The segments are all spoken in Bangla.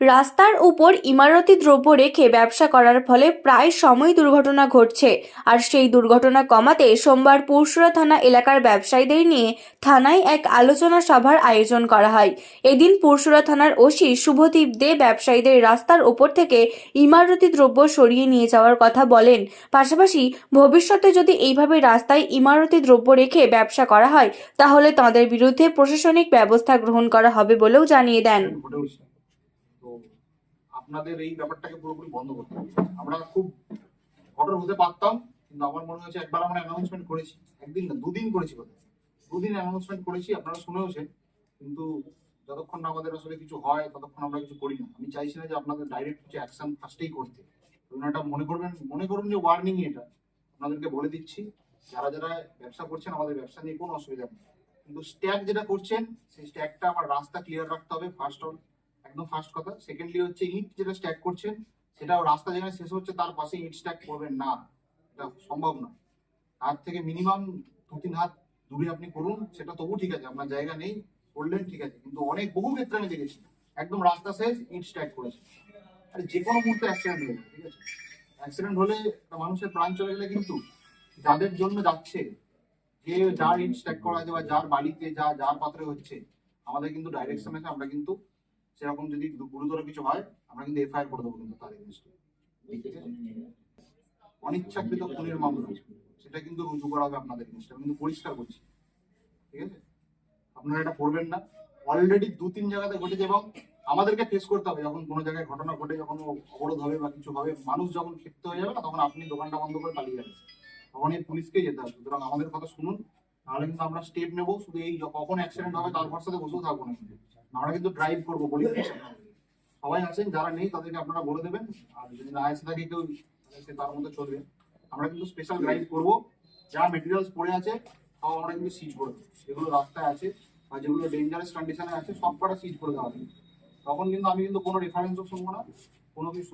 রাস্তার উপর ইমারতি দ্রব্য রেখে ব্যবসা করার ফলে প্রায় সময় দুর্ঘটনা ঘটছে। আর সেই দুর্ঘটনা কমাতে সোমবার পুরসুরা থানা এলাকার ব্যবসায়ীদের নিয়ে থানায় এক আলোচনা সভার আয়োজন করা হয়। এদিন পুরসুরা থানার ওসি শুভদীপ দে ব্যবসায়ীদের রাস্তার ওপর থেকে ইমারতি দ্রব্য সরিয়ে নিয়ে যাওয়ার কথা বলেন। পাশাপাশি ভবিষ্যতে যদি এইভাবে রাস্তায় ইমারতি দ্রব্য রেখে ব্যবসা করা হয়, তাহলে তাঁদের বিরুদ্ধে প্রশাসনিক ব্যবস্থা গ্রহণ করা হবে বলেও জানিয়ে দেন। আপনাদের এই ব্যাপারটাকে পুরোপুরি বন্ধ করতে হবে। আমরা খুব কঠোর হতে পারতাম, কিন্তু আমার মনে হয়েছে একবার আমরা অ্যানাউন্সমেন্ট করেছি, একদিন না, দুদিন করেছি বোধহয়। দুদিন অ্যানাউন্সমেন্ট করেছি, আপনারা শুনেওছেন কিন্তু যতক্ষণ না আমাদের আসলে কিছু হয়, ততক্ষণ আমরা কিছু করি না। আমি চাইছি না যে আপনাদের ডাইরেক্ট কিছু অ্যাকশন ফার্স্টেই করতে। এবং এটা মনে করবেন, মনে করুন যে ওয়ার্নিং এটা। আপনাদেরকে বলে দিচ্ছি, যারা যারা ব্যবসা করছেন, আমাদের ব্যবসা নিয়ে কোনো অসুবিধা নেই। কিন্তু স্ট্যাক যেটা করছেন, সেই স্ট্যাকটা আমার রাস্তা ক্লিয়ার রাখতে হবে ফার্স্ট অল একদম ফার্স্ট কথা। সেকেন্ডলি হচ্ছে ইট যেটা স্ট্যাক করছেন সেটা রাস্তা যেখানে শেষ হচ্ছে, তার পাশে ইট স্ট্যাক করবেন না। এটা সম্ভব না। তার থেকে মিনিমাম দু তিন হাত দূরে আপনি করুন, সেটা তবু ঠিক আছে, আপনার জায়গা নেই, করলেন ঠিক আছে। কিন্তু অনেক বহু ক্ষেত্রে আমি দেখেছি, একদম রাস্তা শেষ, ইট স্ট্যাক করেছে আর যে কোনো মুহূর্তে অ্যাক্সিডেন্ট হয়ে ঠিক আছে? অ্যাক্সিডেন্ট হলে মানুষের প্রাণ চলে গেলে কিন্তু যাদের জন্য যাচ্ছে, যে যার ইট স্ট্যাক করা আছে বা যার বাড়িতে যা, যার পাত্রে হচ্ছে, আমাদের কিন্তু ডাইরেকশন আছে, আমরা কিন্তু সেরকম যদি গুরুতর কিছু হয়, আমরা কিন্তু এফআইআর করে দেবো কিন্তু তার এগেনস্টে। অনিচ্ছাকৃত খুনের মামলা, সেটা কিন্তু রুজু করা হবে আপনাদের এগেনস্টে। কিন্তু পরিষ্কার করছি ঠিক আছে? আপনারা এটা করবেন না। অলরেডি দু, তিন জায়গাতে ঘটেছে এবং আমাদেরকে ফেস করতে হবে। যখন কোনো জায়গায় ঘটনা ঘটে, যখন অবরোধ হবে বা কিছু হবে, মানুষ যখন ক্ষিপ্ত হয়ে যাবে না, তখন আপনি দোকানটা বন্ধ করে পালিয়ে যাবেন। তখন এই পুলিশকেই যেতে হবে। সুতরাং আমাদের কথা শুনুন। তাহলে কিন্তু আমরা স্টেপ নেব, শুধু এই কখন অ্যাক্সিডেন্ট হবে তার ভরসাতে বসেও থাকব না। আমরা কিন্তু ড্রাইভ করব বলি সবাই আছেন, যারা নেই তাদেরকে আপনারা বলে দেবেন। আর যদি না এসে থাকে কেউ সে তার মধ্যে চলবে। আমরা কিন্তু স্পেশাল ড্রাইভ করব। যা মেটেরিয়ালস পড়ে আছে, সব আমরা কিন্তু সিজ করে দেবো। যেগুলো রাস্তায় আছে বা যেগুলো ডেঞ্জারাস কন্ডিশনে আছে সব কটা সিজ করে দেওয়া তখন কিন্তু আমি কিন্তু কোনো রেফারেন্সও শুনব না। কোনো কিছু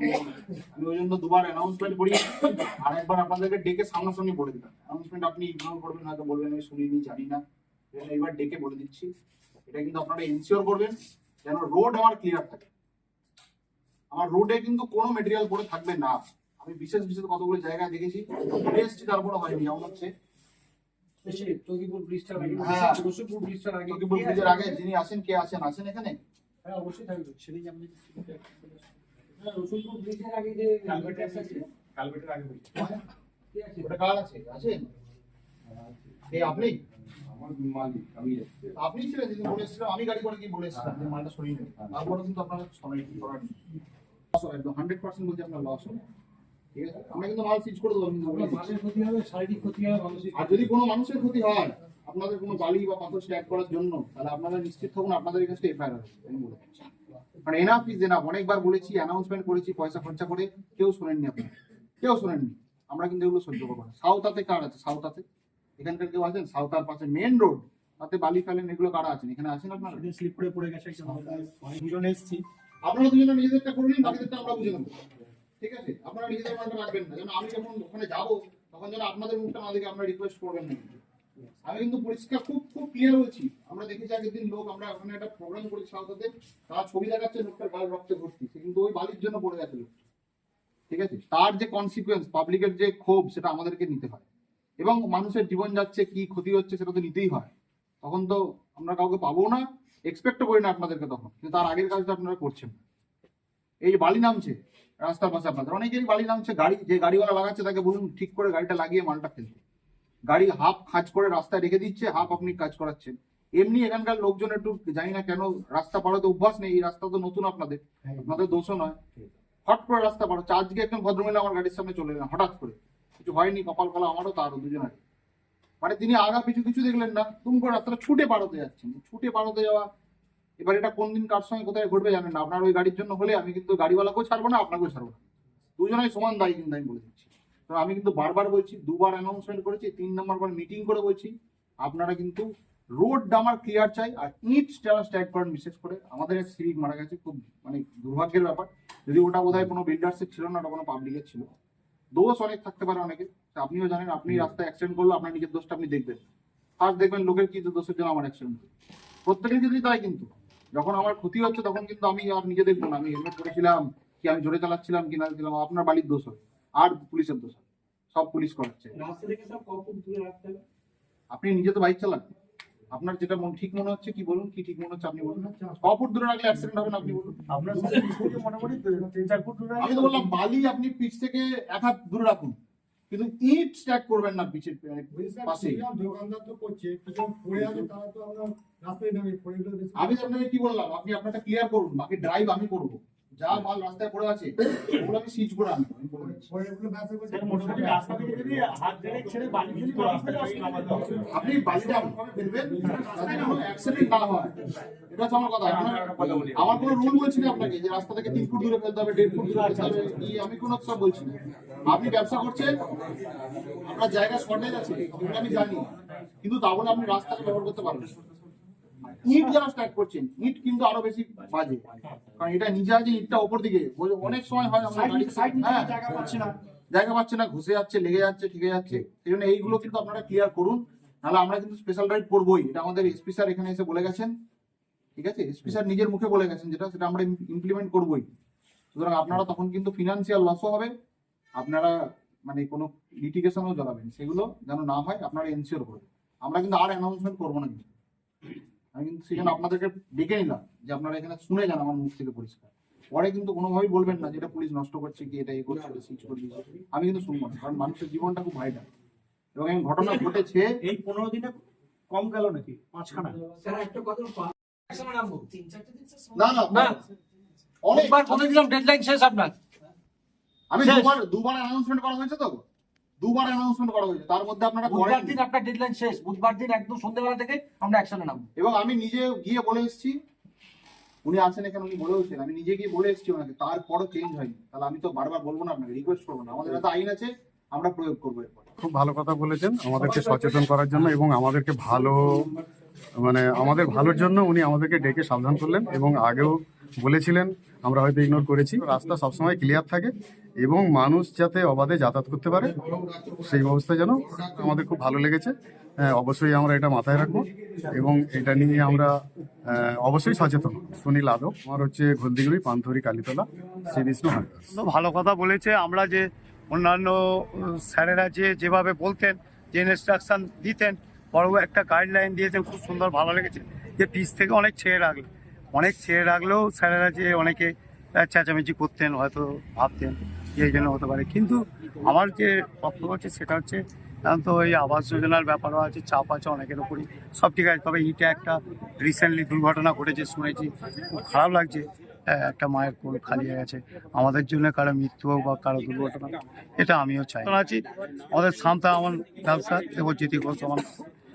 আমি ওই জন্য দুবার অ্যানাউন্সমেন্ট করি আর একবার আপনাদেরকে ডেকে সামনাসামনি বলে দিলাম। অ্যানাউন্সমেন্ট আপনি ইগনোর করবেন হয়তো বলবেন আমি শুনিনি জানি না এবার ডেকে বলে দিচ্ছি। এটা কিন্তু আপনারা এনশিওর করবেন যেন রোড আমার ক্লিয়ার থাকে। আমার রোডে কিন্তু কোনো মেটেরিয়াল পড়ে থাকবে না। আমি বিশেষ বিশেষ কতগুলো জায়গায় দেখেছি ঘুরে তারপরে হয়নি যেমন হচ্ছে এসে তকিপুর ব্রিজটার আগে হ্যাঁ। আগে। যিনি আছেন কে আছেন আছেন এখানে? হ্যাঁ অবশ্যই থাকবে। সেদিন আপনি হ্যাঁ আগে যে কালবেটের আগে আছে আছে আমার আপনি ছিলেন আমি গাড়ি করে মালটা কিন্তু আপনারা হবে একদম হান্ড্রেড পার্সেন্ট আপনার লস হবে ঠিক আছে কিন্তু মাল সিজ করে দেবো কিন্তু ক্ষতি হবে শারীরিক ক্ষতি হবে আর যদি কোনো মানুষের ক্ষতি হয়, আপনাদের কোনো বালি বা পাথর স্ট্যাক করার জন্য, তাহলে আপনারা নিশ্চিত থাকুন, আপনাদের কাছে এফআইআর হবে আমি বলে দিচ্ছি। মানে এনাফ ইজ এনাফ অনেকবার বলেছি অ্যানাউন্সমেন্ট করেছি পয়সা খরচা করে কেউ শোনেননি আপনি কেউ শোনেননি। আমরা কিন্তু এগুলো সহ্য করব না। সাউথাতে কার আছে? সাউথাতে এখানকার কেউ আছেন? সাউথার পাশে মেন রোড তাতে বালি ফেলেন এগুলো কারা আছেন? এখানে আছেন আপনারা? স্লিপ করে পড়ে গেছে দুজন এসেছি। আপনারা দুজনে নিজেদেরটা করে নিন বাকিদেরটা আমরা বুঝে নেব। ঠিক আছে? আপনারা নিজেদের মানটা রাখবেন না। যেন আমি যখন ওখানে যাব তখন যেন আপনাদের মুখটা না দেখে আমরা রিকোয়েস্ট করবেন না। আমি কিন্তু পরিষ্কার খুব খুব ক্লিয়ার বলছি। আমরা দেখেছি আগের দিন লোক, আমরা ওখানে একটা প্রোগ্রাম করেছি সাউথে তারা ছবি দেখাচ্ছে লোকটার গাল রক্তে ভর্তি। সে কিন্তু ওই বালির জন্য পড়ে গেছে লোক ঠিক আছে? তার যে কনসিকুয়েন্স পাবলিকের যে ক্ষোভ, সেটা আমাদেরকে নিতে হয়। এবং মানুষের জীবন যাচ্ছে, কি ক্ষতি হচ্ছে, সেটা তো নিতেই হয়। তখন তো আমরা কাউকে পাবো না এক্সপেক্টও করি না আপনাদেরকে তখন। কিন্তু তার আগের কাজটা আপনারা করছেন এই বালি নামছে, রাস্তার পাশে আপনাদের, অনেকেরই বালি নামছে, গাড়ি, যে গাড়িওয়ালা লাগাচ্ছে, তাকে বলুন, ঠিক করে গাড়িটা লাগিয়ে মালটা ফেলতে। গাড়ি হাফ খাঁজ করে রাস্তায় রেখে দিচ্ছে হাফ আপনি কাজ করাচ্ছেন। এমনি এখানকার লোকজন একটু জানি না কেন রাস্তা পাড়াতে অভ্যাস নেই এই রাস্তা তো নতুন আপনাদের। আপনাদের দোষও নয়। হট করে রাস্তা পাড়াচ্ছে আজকে একজন ভদ্রমহিলা আমার গাড়ির সামনে চলে এলেন হঠাৎ করে। কিছু হয়নি কপাল কলা আমারও তারও দুজনের। মানে তিনি আগা পিছু কিছু দেখলেন না তুমি করে রাস্তাটা ছুটে পাড়াতে যাচ্ছেন। ছুটে পাড়াতে যাওয়া এবার এটা কোন দিন কার সঙ্গে কোথায় ঘটবে জানেন না। আপনার ওই গাড়ির জন্য হলে আমি কিন্তু গাড়িওয়ালাকেও ছাড়বো না আপনাকেও ছাড়বো না। দুজনেই সমান দায়ী কিন্তু আমি বলে দিচ্ছি। আমি কিন্তু বারবার বলছি দুবার অ্যানাউন্সমেন্ট করেছি তিন নম্বর বার মিটিং করে বলছি। আপনারা কিন্তু রোড ডামার ক্লিয়ার চাই আর ইট যারা স্ট্যাক করেন বিশেষ করে। আমাদের এক সিভিক মারা গেছে খুব মানে দুর্ভাগ্যের ব্যাপার। যদি ওটা বোধহয় কোনো বিল্ডার্সের ছিল না ওটা কোনো পাবলিকের ছিল। দোষ অনেক থাকতে পারে অনেকে আপনিও জানেন আপনি রাস্তায় অ্যাক্সিডেন্ট করলে আপনার নিজের দোষটা আপনি দেখবেন। ফার্স্ট দেখবেন লোকের কি দোষের জন্য আমার অ্যাক্সিডেন্ট প্রত্যেকের ক্ষেত্রেই তাই কিন্তু। যখন আমার ক্ষতি হচ্ছে তখন কিন্তু আমি আর নিজে দেখব না। আমি হেলমেট করেছিলাম কি আমি জোরে চালাচ্ছিলাম কি না আপনার বাড়ির দোষ হবে আর পুলিশের দোষ সব পুলিশ করাচ্ছে। রাস্তা থেকে সব কখন দূরে রাখতে হবে? আপনি নিজে তো বাইক চালান। আপনার যেটা মন ঠিক মনে হচ্ছে কি বলুন কি ঠিক মনে হচ্ছে আপনি বলুন। ক ফুট দূরে রাখলে অ্যাক্সিডেন্ট হবে না আপনি বলুন? আপনার মনে করি তিন চার ফুট দূরে আমি তো বললাম বালি আপনি পিচ থেকে এক হাত দূরে রাখুন। কিন্তু ইট স্ট্যাক করবেন না পিচের পাশে। দোকানদার তো করছে। কিছু পড়ে আছে তারা তো আমরা রাস্তায় নামে পড়ে গেলে আমি আপনাকে কি বললাম আপনি আপনারটা ক্লিয়ার করুন বাকি ড্রাইভ আমি করব। যা মাল রাস্তায় পড়ে আছে ওগুলো আমি সিজ করে আনব। আপনি বালিটা এমন ফেলবেন অ্যাক্সিডেন্ট না হয় এটা হচ্ছে আমার কথা। আমার কোনো রুল বলছি না আপনাকে যে রাস্তা থেকে তিন ফুট দূরে ফেলতে হবে দেড় ফুট দূরে ফেলতে হবে আমি কোনো সব বলছি না। আপনি ব্যবসা করছেন আপনার জায়গা শর্টেজ আছে আমি জানি। কিন্তু তা বলে আপনি রাস্তাকে ব্যবহার করতে পারবেন না। ইট যারা স্টার্ট করছেন। ইট কিন্তু আরও বেশি বাজে। কারণ এটা নিজে আছে ইটটা ওপর দিকে। অনেক সময় হয় আমরা হ্যাঁ জায়গা পাচ্ছি না। জায়গা পাচ্ছে না ঘুষে যাচ্ছে লেগে যাচ্ছে ঠিকে যাচ্ছে। সেই জন্য এইগুলো কিন্তু আপনারা ক্লিয়ার করুন। নাহলে আমরা কিন্তু স্পেশাল রাইড করবোই। এটা আমাদের এসপি স্যার এখানে এসে বলে গেছেন। ঠিক আছে? এসপি স্যার নিজের মুখে বলে গেছেন যেটা সেটা আমরা ইমপ্লিমেন্ট করবোই। সুতরাং আপনারা তখন কিন্তু ফিনান্সিয়াল লসও হবে। আপনারা মানে কোনো লিটিগেশনও জ্বালাবেন। সেগুলো যেন না হয় আপনারা এনশিওর করবেন আমরা কিন্তু আর অ্যানাউন্সমেন্ট করব না। কিন্তু আমি কিন্তু সেখানে আপনাদেরকে ডেকে নিলাম যে আপনারা এখানে শুনে যান আমার মুখ থেকে পরিষ্কার। পরে কিন্তু কোনোভাবেই বলবেন না যে এটা পুলিশ নষ্ট করছে কি এটা এই করছে সিজ করে আমি কিন্তু শুনব না কারণ মানুষের জীবনটা খুব ভাইটাল এবং এই ঘটনা ঘটেছে এই পনেরো দিনে কম গেল নাকি? পাঁচখানা। স্যার একটা কথা না না না। অনেক একবার বলে দিলাম ডেডলাইন শেষ আপনার। আমি দুবার দুবার অ্যানাউন্সমেন্ট করা হয়েছে তো? দুবার অ্যানাউন্সমেন্ট করা হয়েছে। তার মধ্যে আপনারা বুধবার। দিন আপনার ডেডলাইন শেষ। বুধবার দিন একদম সন্ধ্যেবেলা থেকে আমরা অ্যাকশনে নামবো। এবং আমি নিজে গিয়ে বলে এসেছি। উনি আছেন এখানে উনি বলেওছেন আমি নিজে গিয়ে বলে এসেছি ওনাকে। তারপরও চেঞ্জ হয়নি। তাহলে আমি তো বারবার বলব না আপনাকে রিকোয়েস্ট করব না। আমাদের হাতে আইন আছে আমরা প্রয়োগ করব এরপর। খুব ভালো কথা বলেছেন আমাদেরকে সচেতন করার জন্য এবং আমাদেরকে ভালো মানে আমাদের ভালোর জন্য উনি আমাদেরকে ডেকে সাবধান করলেন এবং আগেও বলেছিলেন আমরা হয়তো ইগনোর করেছি। রাস্তা সবসময় ক্লিয়ার থাকে এবং মানুষ যাতে অবাধে যাতায়াত করতে পারে সেই ব্যবস্থা যেন আমাদের খুব ভালো লেগেছে। হ্যাঁ, অবশ্যই আমরা এটা মাথায় রাখব এবং এটা নিয়ে আমরা অবশ্যই সচেতন সুনীল আদব আমার হচ্ছে ঘলদিগুড়ি পান্থরি কালীতলা শ্রী বিষ্ণু ভালো কথা বলেছে। আমরা যে অন্যান্য স্যারেরা যে যেভাবে বলতেন যে ইনস্ট্রাকশন দিতেন বড় একটা গাইডলাইন দিয়েছেন খুব সুন্দর ভালো লেগেছে। যে পিস থেকে অনেক ছেড়ে রাখলে অনেক ছেড়ে রাখলেও স্যারেরা যে অনেকে চেঁচামেচি করতেন হয়তো ভাবতেন যে এই জন্য হতে পারে। কিন্তু আমার যে বক্তব্য হচ্ছে সেটা হচ্ছে তো এই আবাস যোজনার ব্যাপারও আছে চাপ আছে অনেকের উপরই। সব ঠিক আছে তবে ইটে একটা রিসেন্টলি দুর্ঘটনা ঘটেছে শুনেছি। খুব খারাপ লাগছে একটা মায়ের কোল খালি হয়ে গেছে। আমাদের জন্য কারও মৃত্যু হোক বা কারও দুর্ঘটনা এটা আমিও চাই। আছি। আমাদের শান্তা আমার ব্যবসা দেবজ্যোতি ঘোষ আমার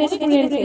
রেস্টুরেন্টে